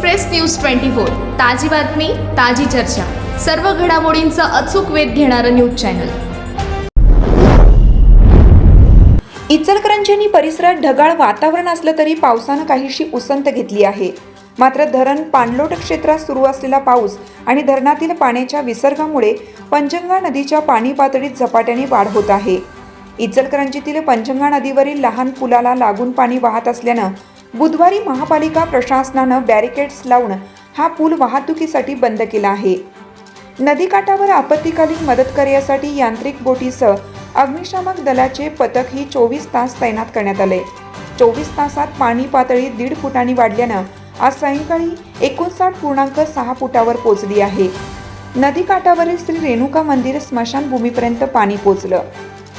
Express news twenty four ताजी बातमी ताजी चर्चा. सर्व घडामोडींचा अचूक वेध घेणारं न्यूज चॅनल. इचलकरंजी परिसरात ढगाळ वातावरण असलं तरी पावसानं काहीशी उसंत घेतली आहे. मात्र धरण पाणलोट क्षेत्रात सुरू असलेला पाऊस आणि धरणातील पाण्याच्या विसर्गामुळे पंचंगा नदीच्या पाणी पातळीत झपाट्याने वाढ होत आहे. इचलकरंजीतील पंचंगा नदीवरील लहान पुलाला लागून पाणी वाहत असल्यानं बुधवारी महापालिका प्रशासनानं बॅरिकेड्स लावून हा पूल वाहतुकीसाठी बंद केला आहे. नदीकाठावर आपत्कालीन मदत करण्यासाठी यांत्रिक बोटीसह अग्निशामक दलाचे पथक ही चोवीस तास तैनात करण्यात आले. चोवीस तासात पाणी पातळी दीड फुटांनी वाढल्यानं आज सायंकाळी एकोणसाठ पूर्णांक सहा फुटावर पोचली आहे. नदीकाठावरील श्री रेणुका मंदिर स्मशानभूमीपर्यंत पाणी पोचलं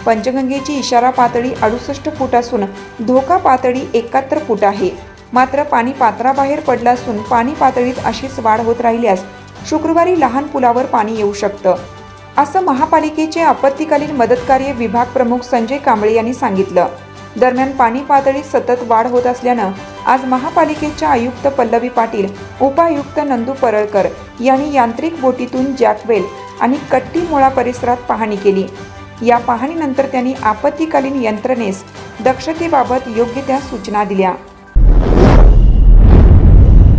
पंचगंगेची इशारा पातळी अडुसष्ट फूट असून धोका पातळी एकाहत्तर फूट आहे. मात्र पाणी पात्राबाहेर पडलं असून पाणी पातळीत अशीच वाढ होत राहिल्यास शुक्रवारी लहान पुलावर पाणी येऊ शकतं. असं महापालिकेचे आपत्तीकालीन मदतकार्य विभाग प्रमुख संजय कांबळे यांनी सांगितलं. दरम्यान पाणी पातळीत सतत वाढ होत असल्यानं आज महापालिकेच्या आयुक्त पल्लवी पाटील उपायुक्त नंदू परळकर यांनी यांत्रिक बोटीतून जॅकवेल आणि कट्टी मोळा परिसरात पाहणी केली. या पाहणीनंतर त्यांनी आपत्कालीन यंत्रणेस दक्षतेबाबत योग्य त्या सूचना दिल्या.